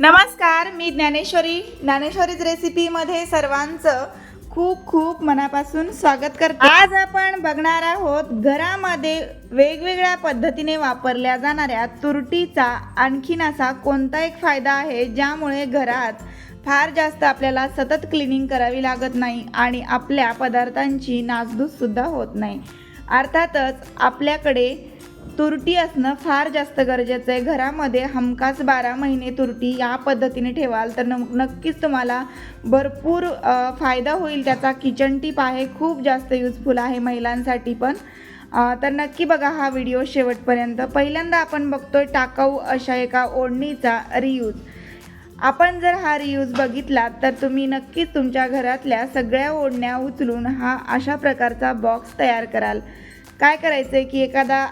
नमस्कार मी ज्ञानेश्वरी. ज्ञानेश्वरीच रेसिपीमध्ये सर्वांचं खूप खूप मनापासून स्वागत करते. आज आपण बघणार आहोत घरामध्ये वेगवेगळ्या पद्धतीने वापरल्या जाणाऱ्या तुरटीचा आणखीन असा कोणता एक फायदा आहे ज्यामुळे घरात फार जास्त आपल्याला सतत क्लिनिंग करावी लागत नाही आणि आपल्या पदार्थांची नासधूस सुद्धा होत नाही. अर्थातच आपल्याकडे तुरटी असणं फार जास्त गरजेचं आहे. घरामध्ये हमखास बारा महिने तुरटी या पद्धतीने ठेवाल तर न नक्कीच तुम्हाला भरपूर फायदा होईल त्याचा. किचन टीप आहे खूप जास्त युजफुल आहे महिलांसाठी पण. तर नक्की बघा हा व्हिडिओ शेवटपर्यंत. पहिल्यांदा आपण बघतोय टाकाऊ अशा एका ओढणीचा रियूज आपण जर हा रियूज बघितला तर तुम्ही नक्कीच तुमच्या घरातल्या सगळ्या ओढण्या उचलून हा अशा प्रकारचा बॉक्स तयार कराल. काय करायचं आहे की एखादा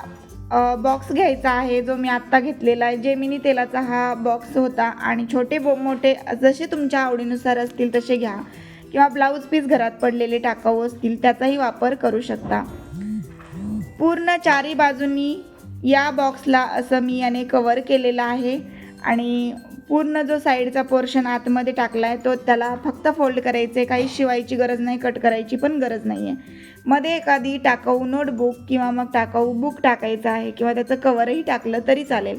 बॉक्स घ्यायचा आहे जो मी आत्ता घेतलेला आहे. जेमिनी तेलाचा हा बॉक्स होता आणि छोटे बो मोठे जसे तुमच्या आवडीनुसार असतील तसे घ्या. किंवा ब्लाऊज पीस घरात पडलेले टाकाऊ असतील त्याचाही वापर करू शकता. पूर्ण चारी बाजूंनी या बॉक्सला असं मी याने कवर केलेलं आहे. आणि पूर्ण जो साईडचा पोर्शन आतमध्ये टाकला आहे तो त्याला फक्त फोल्ड करायचे काही शिवायची गरज नाही कट करायची पण गरज नाही आहे मध्ये एखादी टाकाऊ नोटबुक किंवा मग टाकाऊ बुक टाकायचं आहे किंवा त्याचं कवरही टाकलं तरी चालेल.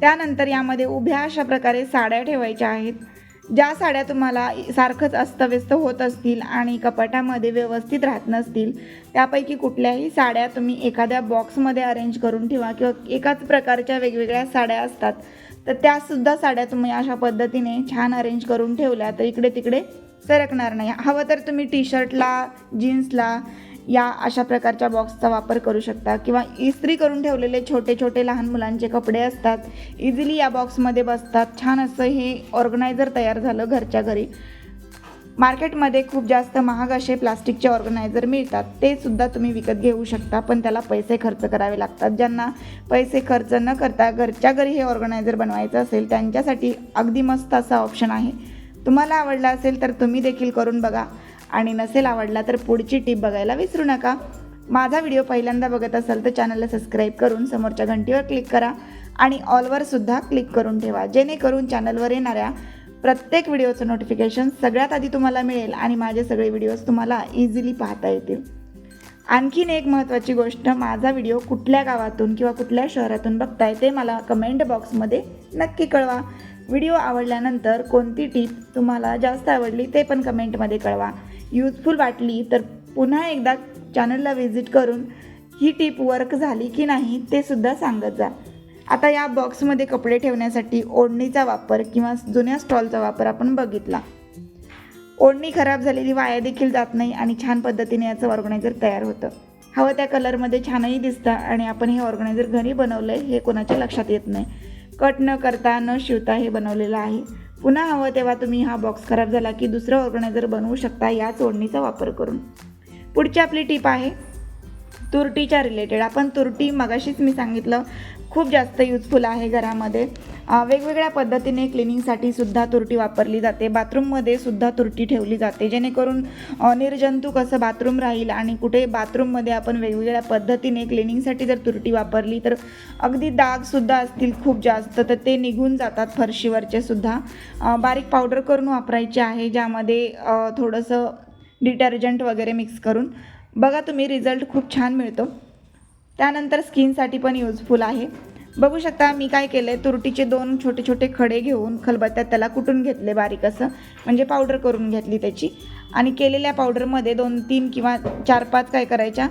त्यानंतर यामध्ये उभ्या अशा प्रकारे साड्या ठेवायच्या आहेत ज्या साड्या तुम्हाला सारखंच अस्तव्यस्त होत असतील आणि कपाटामध्ये व्यवस्थित राहत नसतील त्यापैकी कुठल्याही साड्या तुम्ही एखाद्या बॉक्समध्ये अरेंज करून ठेवा किंवा एकाच प्रकारच्या वेगवेगळ्या साड्या असतात. तर त्यासुद्धा साड्या तुम्ही अशा पद्धतीने छान अरेंज करून ठेवल्या तर इकडे तिकडे सरकणार नाही. हवं तर तुम्ही टी शर्टला जीन्सला या अशा प्रकारच्या बॉक्सचा वापर करू शकता. किंवा इस्त्री करून ठेवलेले छोटे छोटे लहान मुलांचे कपडे असतात. इझिली या बॉक्समध्ये बसतात. छान असं हे ऑर्गनायझर तयार झालं घरच्या घरी. मार्केटमध्ये खूप जास्त महाग असे प्लास्टिकचे ऑर्गनायझर मिळतात ते सुद्धा तुम्ही विकत घेऊ शकता पण त्याला पैसे खर्च करावे लागतात. ज्यांना पैसे खर्च न करता घरच्या घरी हे ऑर्गनायझर बनवायचं असेल त्यांच्यासाठी अगदी मस्त असा ऑप्शन आहे. तुम्हाला आवडला असेल तर तुम्ही देखील करून बघा. आणि नसेल आवडला तर पुढची टीप बघायला विसरू नका. माझा व्हिडिओ पहिल्यांदा बघत असाल तर चॅनलला सबस्क्राईब करून समोरच्या घंटीवर क्लिक करा आणि ऑलवर सुद्धा क्लिक करून ठेवा. जेणेकरून चॅनलवर येणाऱ्या प्रत्येक व्हिडिओचं नोटिफिकेशन सगळ्यात आधी तुम्हाला मिळेल आणि माझे सगळे व्हिडिओज तुम्हाला इझिली पाहता येतील. आणखीन एक महत्त्वाची गोष्ट माझा व्हिडिओ कुठल्या गावातून किंवा कुठल्या शहरातून बघताय ते मला कमेंट बॉक्समध्ये नक्की कळवा. व्हिडिओ आवडल्यानंतर कोणती टीप तुम्हाला जास्त आवडली ते पण कमेंटमध्ये कळवा. यूजफुल वाटली तर पुन्हा एकदा चॅनलला व्हिजिट करून ही टीप वर्क झाली की नाही ते सुद्धा सांगत जा. आता या बॉक्समध्ये कपडे ठेवण्यासाठी ओढणीचा वापर किंवा जुन्या स्टॉलचा वापर आपण बघितला. ओढणी खराब झालेली वाया देखील जात नाही आणि छान पद्धतीने याचं ऑर्गनायझर तयार होतं. हवं त्या कलरमध्ये छानही दिसतं आणि आपण हे ऑर्गनायझर घरी बनवलं आहे हे कोणाच्या लक्षात येत नाही. कट न करता न शिवता हे बनवलेलं आहे. पुन्हा हवं तेव्हा तुम्ही हा बॉक्स खराब झाला की दुसरं ऑर्गनायझर बनवू शकता याच ओढणीचा वापर करून. पुढची आपली टीप आहे तुरटीच्या रिलेटेड आपण तुरटी मगाशीच मी सांगितलं खूप जास्त युजफुल आहे घरामध्ये. वेगवेगळ्या पद्धतीने क्लिनिंगसाठी सुद्धा तुरटी वापरली जाते. बाथरूममध्ये सुद्धा तुरटी ठेवली जाते. जेणेकरून निर्जंतुक असं बाथरूम राहील आणि कुठे बाथरूममध्ये आपण वेगवेगळ्या पद्धतीने क्लिनिंगसाठी जर तुरटी वापरली तर अगदी डागसुद्धा असतील खूप जास्त. तर ते निघून जातात फरशीवरचे सुद्धा. बारीक पावडर करून वापरायचे आहे ज्यामध्ये थोडंसं डिटर्जंट वगैरे मिक्स करून. बघा तुम्ही रिझल्ट खूप छान मिळतो. त्यानंतर स्किनसाठी पण युजफुल आहे. बघू शकता मी काय केलं आहे तुरटीचे दोन छोटे छोटे खडे घेऊन खलबत्त्यात त्याला कुटून घेतले बारीक असं. म्हणजे पावडर करून घेतली त्याची. आणि केलेल्या पावडरमध्ये दोन तीन किंवा चार पाच काय करायच्या?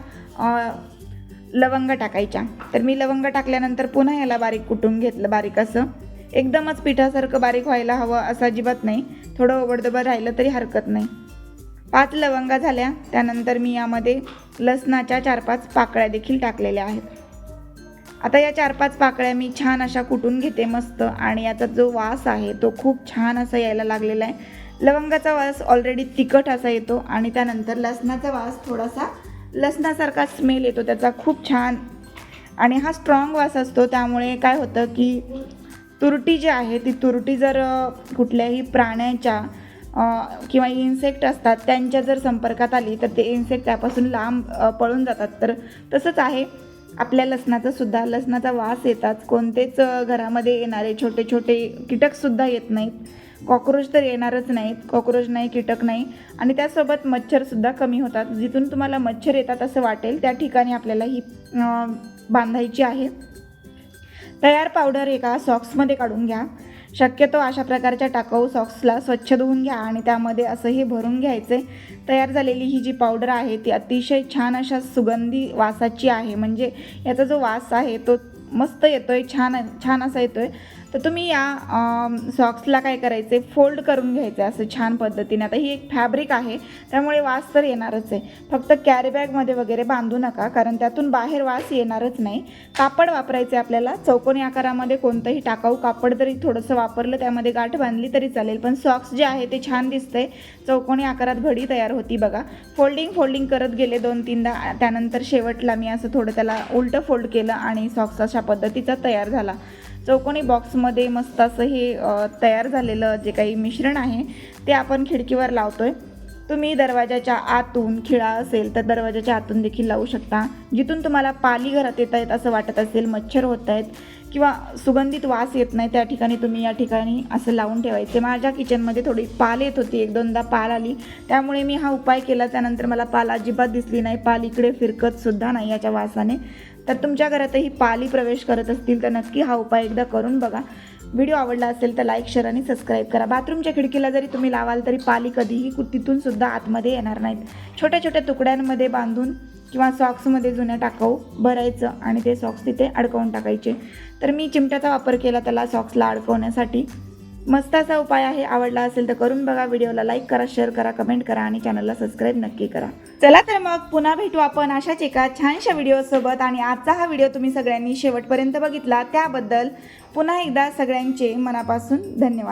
लवंग टाकायच्या. तर मी लवंग टाकल्यानंतर पुन्हा याला बारीक कुटून घेतलं बारीक असं. एकदमच पिठासारखं बारीक व्हायला हवं असं अजिबात नाही. थोडं ओबडदोबड राहिलं तरी हरकत नाही. पाच लवंगा झाल्या. त्यानंतर मी यामध्ये लसणाच्या चार पाच पाकळ्या देखील टाकलेल्या आहेत. आता या चार पाच पाकळ्या मी छान अशा कुटून घेते मस्त. आणि याचा जो वास आहे तो खूप छान असा यायला लागलेला आहे. लवंगाचा वास ऑलरेडी तिखट असा येतो आणि त्यानंतर लसणाचा वास थोडासा लसणासारखा स्मेल येतो त्याचा खूप छान. आणि हा स्ट्रॉंग वास असतो त्यामुळे काय होतं की तुरटी जी आहे ती तुरटी जर कुठल्याही प्राण्याच्या किंवा इन्सेक्ट असतात त्यांच्या जर संपर्कात आली तर ते इन्सेक्ट त्यापासून लांब पळून जातात. तर तसंच आहे. आपल्या लसणाचा सुद्धा लसणाचा वास येतात. कोणतेच घरामध्ये येणारे छोटे छोटे कीटकसुद्धा येत नाहीत. कॉक्रोच तर येणारच नाहीत. कॉक्रोच नाही कीटक नाही. आणि त्यासोबत मच्छरसुद्धा कमी होतात. जिथून तुम्हाला मच्छर येतात असं वाटेल त्या ठिकाणी आपल्याला ही बांधायची आहे. तयार पावडर एका सॉक्समध्ये काढून घ्या. शक्यतो अशा प्रकारच्या टाकाऊ सॉक्सला स्वच्छ धुवून घ्या आणि त्यामध्ये असं हे भरून घ्यायचे. तयार झालेली ही जी पावडर आहे ती अतिशय छान अशा सुगंधी वासाची आहे. म्हणजे याचा जो वास आहे तो मस्त येतोय छान छान असा येतोय. तर तुम्ही या सॉक्सला काय करायचे फोल्ड करून घ्यायचे असं छान पद्धतीने. आता ही एक फॅब्रिक आहे त्यामुळे वास तर येणारच आहे. फक्त कॅरीबॅगमध्ये वगैरे बांधू नका कारण त्यातून बाहेर वास येणारच नाही. कापड वापरायचे आपल्याला. चौकोनी आकारामध्ये कोणतंही टाकाऊ कापड जरी थोडंसं वापरलं त्यामध्ये गाठ बांधली तरी चालेल. पण सॉक्स जे आहे ते छान दिसते चौकोनी आकारात घडी तयार होती बघा. फोल्डिंग फोल्डिंग करत गेले दोन तीनदा. त्यानंतर शेवटला मी असं थोडं त्याला उलटं फोल्ड केलं आणि सॉक्स अशा पद्धतीचा तयार झाला. चौकोनी बॉक्समध्ये मस्त असं हे तयार झालेलं जे काही मिश्रण आहे ते आपण खिडकीवर लावतोय. तुम्ही दरवाजाच्या आतून खिळा असेल तर दरवाजाच्या आतून देखील लावू शकता. जिथून तुम्हाला पाली घरात येत आहेत असं वाटत असेल मच्छर होत आहेत किंवा सुगंधित वास येत नाही त्या ठिकाणी तुम्ही या ठिकाणी असं लावून ठेवायचे. माझ्या किचनमध्ये थोडी पाल येत होती एक दोनदा पाल आली. त्यामुळे मी हा उपाय केला. त्यानंतर मला पाल अजिबात दिसली नाही. पाल इकडे फिरकत सुद्धा नाही याच्या वासाने. तर तुमच्या घरातही पाली प्रवेश करत असतील तर नक्की हा उपाय एकदा करून बघा. व्हिडिओ आवडला असेल तर लाईक शेअर आणि सबस्क्राईब करा. बाथरूमच्या खिडकीला जरी तुम्ही लावाल तरी पाली कधीही कु- तिथून सुद्धा आतमध्ये येणार नाहीत. छोट्या छोट्या तुकड्यांमध्ये बांधून किंवा सॉक्समध्ये जुन्या टाकाऊ भरायचं आणि ते सॉक्स तिथे अडकवून टाकायचे. तर मी चिमट्याचा वापर केला त्याला सॉक्सला अडकवण्यासाठी. मस्त असा उपाय आहे आवडला असेल तर करून बघा. व्हिडिओला लाईक करा शेअर करा कमेंट करा आणि चॅनलला सबस्क्राईब नक्की करा. चला तर मग पुन्हा भेटू आपण अशाच एका छानशा व्हिडिओसोबत आणि आजचा हा व्हिडिओ तुम्ही सगळ्यांनी शेवटपर्यंत बघितला. त्याबद्दल पुन्हा एकदा सगळ्यांचे मनापासून धन्यवाद.